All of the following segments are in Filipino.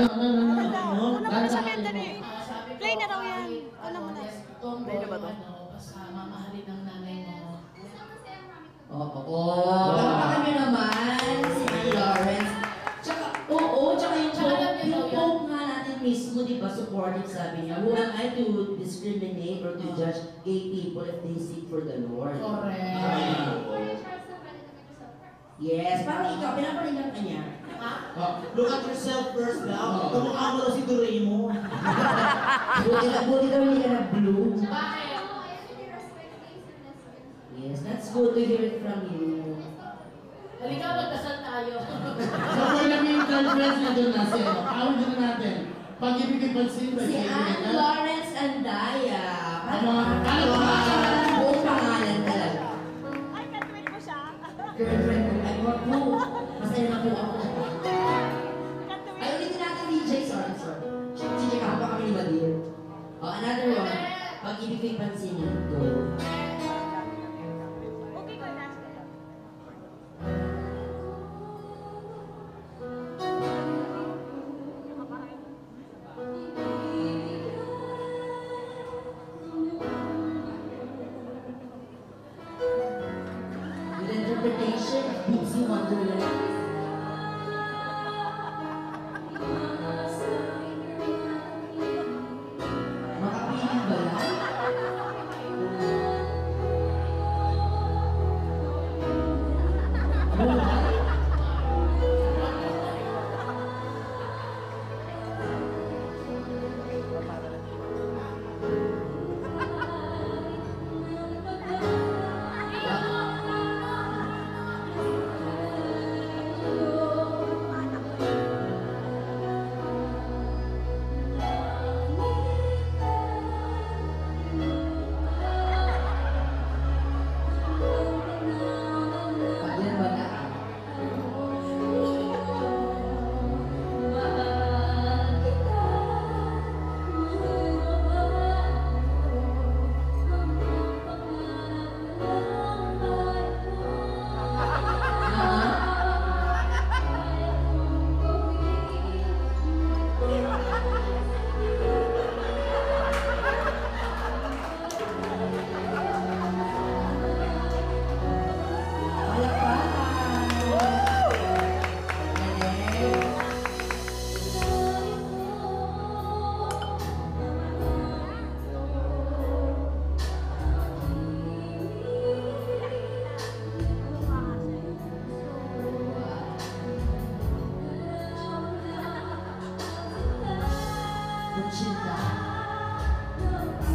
Ano, ano, ano, ano, ano? Una mo sa dali. Play na raw yan. Una mo na. Play na ba to? Kasama, mahalin ng nanay mo. Oo, oh, Palakpakan nyo naman si Lawrence. Tsaka, oo, yung Tsaka alam pope, yung pope nga natin mismo, di ba, supportive sabi niya, who am I to discriminate or to judge gay people if they seek for the Lord? Correct. Yes, parang ikaw, pinapalingan ka niya. Oh, Look at yourself first daw. Kamukha mo daw si Doraemon. Buti na, buti daw hindi ka na blue. Bakit? Yes, that's good to hear it from you. Halika, magdasal tayo. So, for the main girlfriends na doon na siya, awal din natin. Pag-ibig ay pansin ba? Si Ann Lawrence Andaya. Ano? Ano ba? Buong pangalan talaga. Bootsy Wonderland.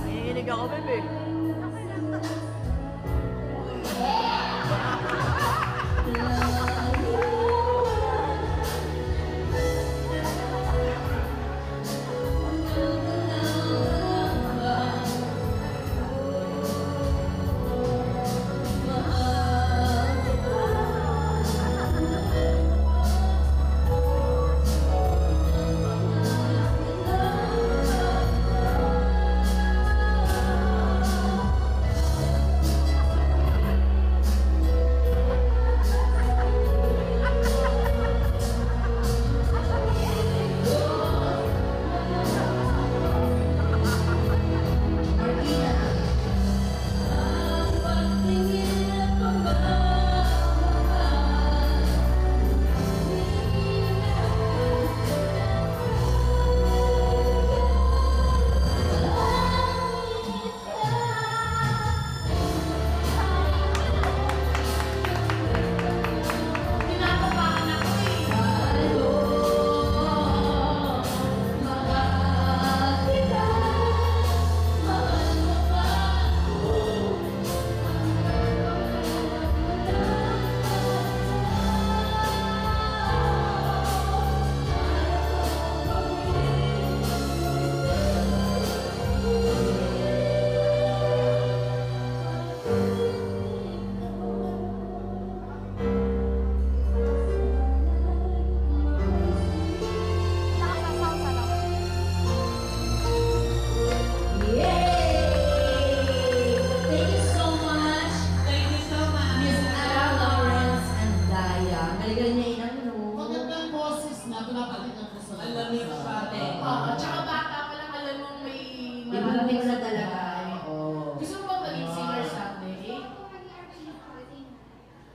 Et les grands bébés.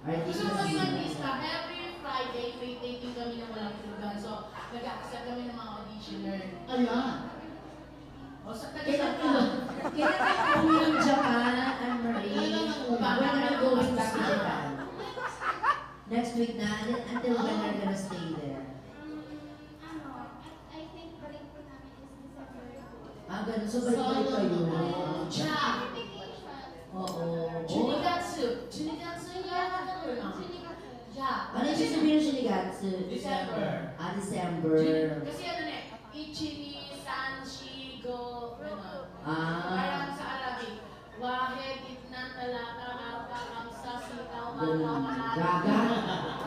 Gusto mo maging artista? Every Friday, may taping kami ng walang tulugan. So, nag-accept kami ng mga auditioner. Ayan. O, sa Kailan ka? Kailan ka uwi ng Japan, Anne-Marie? When are you going back to Japan? Next week na? Until when are you gonna stay there? Ah, ganun. So, balik-balik kayo. Cha! Ja. Ano yung sasabihin ng Shinigatsu? December. Ah, December. Kasi ano na eh, Ichini, Sanshi, Go, ano. Ah. Parang sa Arabic. Wahid, Itnan, Talata, Arta, Kamsa, Sitaw. Araw, Mahal. Gaga.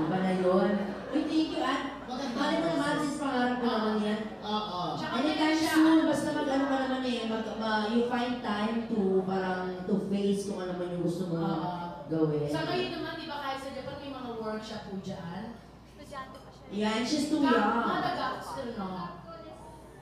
Iba na yun. Uy, thank you, Ann. Mali mo naman, sis, pangarap ko naman yan. Oo. Anytime siya. soon, basta mag-ano ka naman eh, mag, ma, you find time to parang to face kung ano man yung gusto mo Ah. gawin. Sa ngayon naman, sa Japan may mga workshop po dyan? Estudyante pa siya. Yan, she's too young. Mahalaga, still no.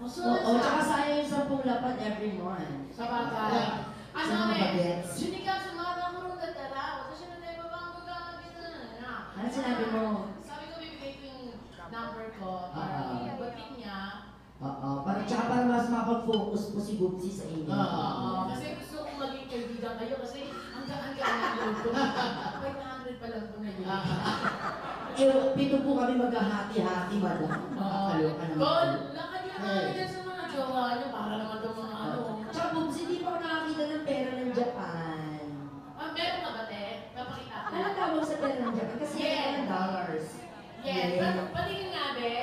O, so, Oo, oh, tsaka sayang yung sampung lapat every month. Sa bagay. Ano Sa mga eh, bagets. Junika, sumara mo rin tatara. Wata siya na tayo babang gagamit na. Ano sinabi mo? Sabi ko, bibigay ko yung number ko para Ah. niya. Oo, para tsaka para mas makapag-focus po si Bubsy sa inyo. Oo, kasi gusto kong maging kaibigan kayo kasi ang load ko. 500 pa lang po na yun. Eh, pito po kami maghahati-hati, madam. Oo. Nakakaloka naman. Tol, lakad yun naman dyan sa mga jowa niyo para naman daw mga ano. Tsaka Bubsy, hindi pa ako nakakita ng pera ng Japan. Ah, meron ka ba, te? Papakita ko. Ano tawag sa pera ng Japan? Kasi Yen. yeah. dollars. Yes, Yen. pa- patingin nga, be.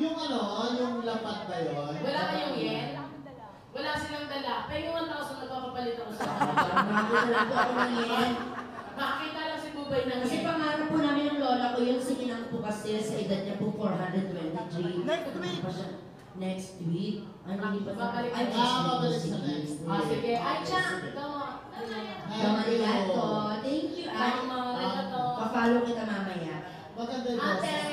Yung ano, yung lapat ba yun? Wala kayong yen? Wala silang dala. Pero yung 1,000 nagpapapalit ako sa kanila. Nakakita lang po ako ng yen. Makakita Bubay ng Kasi pangarap po namin ng lola ko yun, si Kinang po kasi sa edad niya po 423. Next week. Next week? Ay, hindi pa Babalik Ay, na. Ah, babalik sa Sige. next week. Ah, sige. Ay, Cha! Ito. Ano? Damarigato. Thank you, Anne. Dama, arigato. Pa-follow kita mamaya. Maganda yun. Ate!